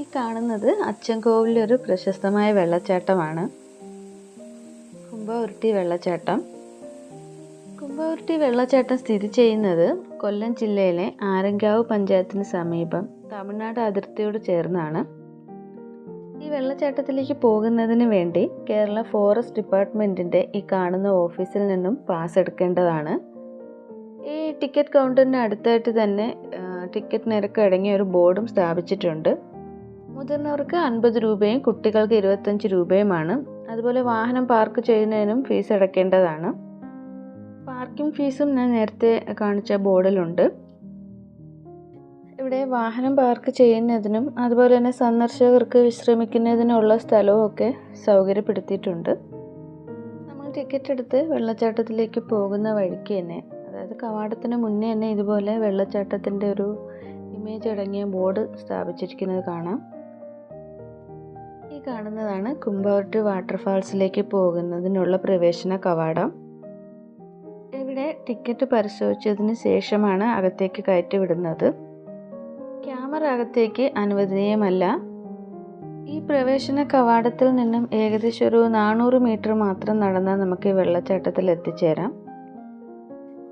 ഈ കാണുന്നത് അച്ചൻകോവിലെ ഒരു പ്രശസ്തമായ വെള്ളച്ചാട്ടമാണ്. കുംഭവൃട്ടി വെള്ളച്ചാട്ടം. കുംഭവൃട്ടി വെള്ളച്ചാട്ടം സ്ഥിതി ചെയ്യുന്നത് കൊല്ലം ജില്ലയിലെ ആരങ്കാവ് പഞ്ചായത്തിന് സമീപം തമിഴ്നാട് അതിർത്തിയോട് ചേർന്നാണ്. ഈ വെള്ളച്ചാട്ടത്തിലേക്ക് പോകുന്നതിന് വേണ്ടി കേരള ഫോറസ്റ്റ് ഡിപ്പാർട്ട്മെന്റിന്റെ ഈ കാണുന്ന ഓഫീസിൽ നിന്നും പാസ് എടുക്കേണ്ടതാണ്. ഈ ടിക്കറ്റ് കൗണ്ടറിന് അടുത്തായിട്ട് തന്നെ ടിക്കറ്റ് നിരക്ക് അടങ്ങിയ ഒരു ബോർഡും സ്ഥാപിച്ചിട്ടുണ്ട്. മുതിർന്നവർക്ക് അൻപത് രൂപയും കുട്ടികൾക്ക് ഇരുപത്തഞ്ച് രൂപയുമാണ്. അതുപോലെ വാഹനം പാർക്ക് ചെയ്യുന്നതിനും ഫീസ് അടയ്ക്കേണ്ടതാണ് പാർക്കിംഗ് ഫീസും ഞാൻ നേരത്തെ കാണിച്ച ബോർഡിലുണ്ട്. ഇവിടെ വാഹനം പാർക്ക് ചെയ്യുന്നതിനും അതുപോലെ തന്നെ സന്ദർശകർക്ക് വിശ്രമിക്കുന്നതിനുള്ള സ്ഥലവും ഒക്കെ സൗകര്യപ്പെടുത്തിയിട്ടുണ്ട്. നമ്മൾ ടിക്കറ്റ് എടുത്ത് വെള്ളച്ചാട്ടത്തിലേക്ക് പോകുന്ന വഴിക്ക് തന്നെ അതായത് കവാടത്തിന് മുന്നേ തന്നെ ഇതുപോലെ വെള്ളച്ചാട്ടത്തിന്റെ ഒരു ഇമേജ് അടങ്ങിയ ബോർഡ് സ്ഥാപിച്ചിരിക്കുന്നത് കാണാം. കാണുന്നതാണ് കുമ്പവർട്ട് വാട്ടർഫാൾസിലേക്ക് പോകുന്നതിനുള്ള പ്രവേശന കവാടം. ഇവിടെ ടിക്കറ്റ് പരിശോധിച്ചതിന് ശേഷമാണ് അകത്തേക്ക് കയറ്റി വിടുന്നത് ക്യാമറ അകത്തേക്ക് അനുവദനീയമല്ല. ഈ പ്രവേശന കവാടത്തിൽ നിന്നും ഏകദേശം ഒരു നാനൂറ് മീറ്റർ മാത്രം നടന്നാൽ നമുക്ക് വെള്ളച്ചാട്ടത്തിൽ എത്തിച്ചേരാം.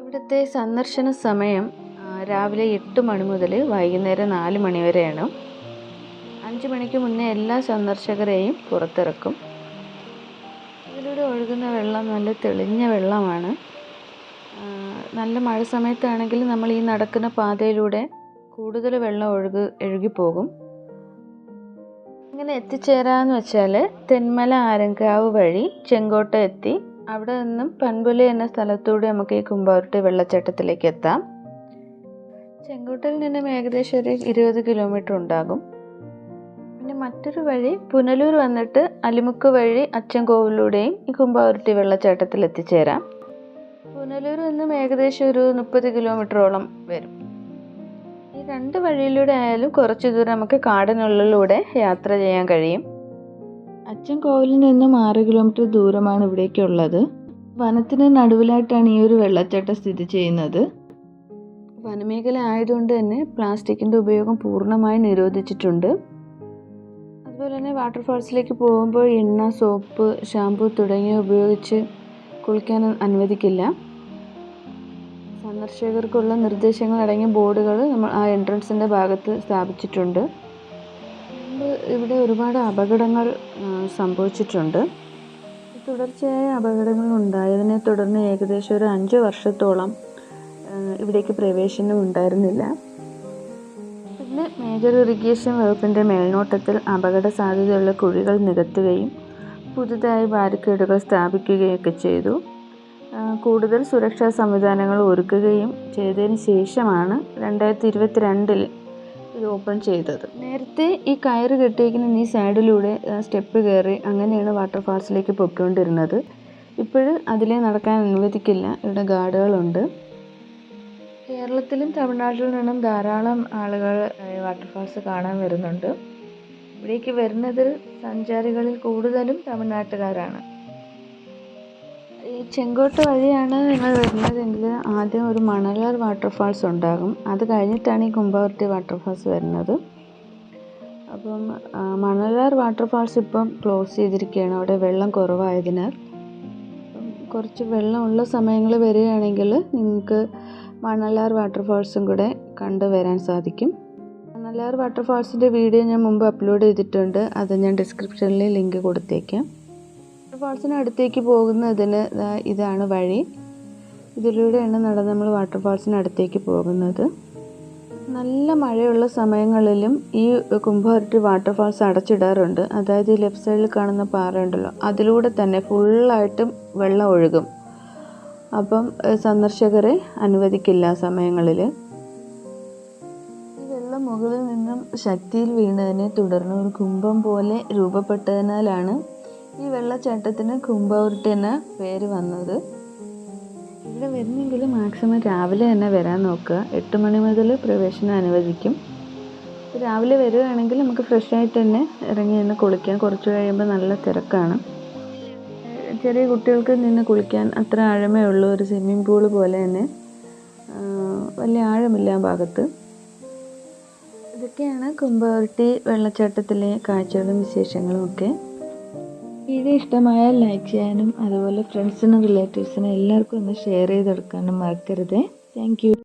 ഇവിടുത്തെ സന്ദർശന സമയം രാവിലെ എട്ട് മണി മുതൽ വൈകുന്നേരം നാല് മണി വരെയാണ്. അഞ്ച് മണിക്ക് മുന്നേ എല്ലാ സന്ദർശകരെയും പുറത്തിറക്കും. ഇതിലൂടെ ഒഴുകുന്ന വെള്ളം നല്ല തെളിഞ്ഞ വെള്ളമാണ്. നല്ല മഴ സമയത്താണെങ്കിൽ നമ്മൾ ഈ നടക്കുന്ന പാതയിലൂടെ കൂടുതൽ വെള്ളം ഒഴുകി ഒഴുകിപ്പോകും. ഇങ്ങനെ എത്തിച്ചേരാന്ന് വെച്ചാൽ തെന്മല ആരങ്കാവ് വഴി ചെങ്കോട്ട എത്തി. അവിടെ നിന്നും പൻപുല എന്ന സ്ഥലത്തൂടെ നമുക്ക് ഈ കുമ്പാരുട്ടി വെള്ളച്ചാട്ടത്തിലേക്ക് എത്താം. ചെങ്കോട്ടയിൽ നിന്നും ഏകദേശം ഒരു ഇരുപത് കിലോമീറ്റർ ഉണ്ടാകും. മറ്റൊരു വഴി പുനലൂർ വന്നിട്ട് അലിമുക്ക് വഴി അച്ചൻകോവിലൂടെയും ഈ കുമ്പാവുരുട്ടി വെള്ളച്ചാട്ടത്തിൽ എത്തിച്ചേരാം. പുനലൂർ നിന്നും ഏകദേശം ഒരു മുപ്പത് കിലോമീറ്ററോളം വരും. ഈ രണ്ട് വഴിയിലൂടെ ആയാലും കുറച്ച് ദൂരം നമുക്ക് കാടിനുള്ളിലൂടെ യാത്ര ചെയ്യാൻ കഴിയും. അച്ചൻകോവിലിൽ നിന്നും ആറ് കിലോമീറ്റർ ദൂരമാണ് ഇവിടേക്കുള്ളത്. വനത്തിന് നടുവിലായിട്ടാണ് ഈ ഒരു വെള്ളച്ചാട്ടം സ്ഥിതി ചെയ്യുന്നത്. വനമേഖല ആയതുകൊണ്ട് തന്നെ പ്ലാസ്റ്റിക്കിന്റെ ഉപയോഗം പൂർണമായി നിരോധിച്ചിട്ടുണ്ട്. തന്നെ വാട്ടർഫാൾസിലേക്ക് പോകുമ്പോൾ എണ്ണ സോപ്പ് ഷാമ്പു തുടങ്ങിയവ ഉപയോഗിച്ച് കുളിക്കാൻ അനുവദിക്കില്ല. സന്ദർശകർക്കുള്ള നിർദ്ദേശങ്ങൾ അടങ്ങിയ ബോർഡുകൾ നമ്മൾ ആ എൻട്രൻസിന്റെ ഭാഗത്ത് സ്ഥാപിച്ചിട്ടുണ്ട്. ഇവിടെ ഒരുപാട് അപകടങ്ങൾ സംഭവിച്ചിട്ടുണ്ട്. തുടർച്ചയായ അപകടങ്ങൾ ഉണ്ടായതിനെ തുടർന്ന് ഏകദേശം ഒരു അഞ്ച് വർഷത്തോളം ഇവിടേക്ക് പ്രവേശനം ഉണ്ടായിരുന്നില്ല മേജർ ഇറിഗേഷൻ വകുപ്പിന്റെ മേൽനോട്ടത്തിൽ അപകട സാധ്യതയുള്ള കുഴികൾ നികത്തുകയും പുതുതായി ബാരിക്കേഡുകൾ സ്ഥാപിക്കുകയൊക്കെ ചെയ്തു. കൂടുതൽ സുരക്ഷാ സംവിധാനങ്ങൾ ഒരുക്കുകയും ചെയ്തതിന് ശേഷമാണ് രണ്ടായിരത്തി ഇരുപത്തി രണ്ടിൽ ഇത് ഓപ്പൺ ചെയ്തത്. നേരത്തെ ഈ കയറ് കെട്ടിയിരിക്കുന്ന ഈ സൈഡിലൂടെ സ്റ്റെപ്പ് കയറി അങ്ങനെയാണ് വാട്ടർഫാൾസിലേക്ക് പൊയ്ക്കൊണ്ടിരുന്നത്. ഇപ്പോൾ അതിലേ നടക്കാൻ അനുവദിക്കില്ല. ഇവിടെ ഗാർഡുകളുണ്ട്. കേരളത്തിലും തമിഴ്നാട്ടിലും നിന്നും ധാരാളം ആളുകൾ വാട്ടർ വാട്ടർഫാൾസ് കാണാൻ വരുന്നുണ്ട്. ഇവിടേക്ക് വരുന്നതിൽ സഞ്ചാരികളിൽ കൂടുതലും തമിഴ്നാട്ടുകാരാണ്. ഈ ചെങ്കോട്ട വഴിയാണ് നിങ്ങൾ വരുന്നതെങ്കിൽ ആദ്യം ഒരു മണലാർ വാട്ടർഫാൾസ് ഉണ്ടാകും. അത് കഴിഞ്ഞിട്ടാണ് ഈ കുമ്പവർട്ടി വാട്ടർഫാൾസ് വരുന്നത്. അപ്പം മണലാർ വാട്ടർഫാൾസ് ഇപ്പം ക്ലോസ് ചെയ്തിരിക്കുകയാണ്. അവിടെ വെള്ളം കുറവായതിനാൽ. കുറച്ച് വെള്ളമുള്ള സമയങ്ങൾ വരികയാണെങ്കിൽ നിങ്ങൾക്ക് മണലാർ വാട്ടർഫാൾസും കൂടെ കണ്ടു വരാൻ സാധിക്കും. മണലാർ വാട്ടർഫാൾസിന്റെ വീഡിയോ ഞാൻ മുമ്പ് അപ്ലോഡ് ചെയ്തിട്ടുണ്ട്. അത് ഞാൻ ഡിസ്ക്രിപ്ഷനിൽ ലിങ്ക് കൊടുത്തേക്കാം. വാട്ടർഫാൾസിന് അടുത്തേക്ക് പോകുന്നതിന് ഇതാണ് വഴി. ഇതിലൂടെയാണ് നടന്ന് നമ്മൾ വാട്ടർഫാൾസിന് അടുത്തേക്ക് പോകുന്നത്. നല്ല മഴയുള്ള സമയങ്ങളിലും ഈ കുംഭവരട്ടി വാട്ടർഫാൾസ് അടച്ചിടാറുണ്ട്. അതായത് ഈ ലെഫ്റ്റ് സൈഡിൽ കാണുന്ന പാറ ഉണ്ടല്ലോ അതിലൂടെ തന്നെ ഫുള്ളായിട്ടും വെള്ളം ഒഴുകും. അപ്പം സന്ദർശകരെ അനുവദിക്കില്ല ആ സമയങ്ങളിൽ വെള്ളം മുകളിൽ നിന്നും ശക്തിയിൽ വീണതിനെ തുടർന്ന് ഒരു കുംഭം പോലെ രൂപപ്പെട്ടതിനാലാണ് ഈ വെള്ളച്ചാട്ടത്തിന് കുംഭവൃട്ടി എന്ന പേര് വന്നത്. ഇവിടെ വരുന്നെങ്കിൽ മാക്സിമം രാവിലെ തന്നെ വരാൻ നോക്കുക. എട്ട് മണി മുതൽ പ്രവേശനം അനുവദിക്കും. രാവിലെ വരികയാണെങ്കിൽ നമുക്ക് ഫ്രഷ് ആയിട്ട് തന്നെ ഇറങ്ങി നിന്ന് കുളിക്കാം. കുറച്ച് കഴിയുമ്പോൾ നല്ല തിരക്കാണ്. ചെറിയ കുട്ടികൾക്ക് നിന്ന് കുളിക്കാൻ അത്ര ആഴമേ ഉള്ളൂ. ഒരു സ്വിമ്മിംഗ് പൂൾ പോലെ തന്നെ. വലിയ ആഴമില്ല ആ ഭാഗത്ത്. ഇതൊക്കെയാണ് കുമ്പവർട്ടി വെള്ളച്ചാട്ടത്തിലെ കാഴ്ചകളും വിശേഷങ്ങളും ഒക്കെ. വീഡിയോ ഇഷ്ടമായാൽ ലൈക്ക് ചെയ്യാനും അതുപോലെ ഫ്രണ്ട്സിനും റിലേറ്റീവ്സിനും എല്ലാവർക്കും ഒന്ന് ഷെയർ ചെയ്ത് കൊടുക്കാനും മറക്കരുത് താങ്ക്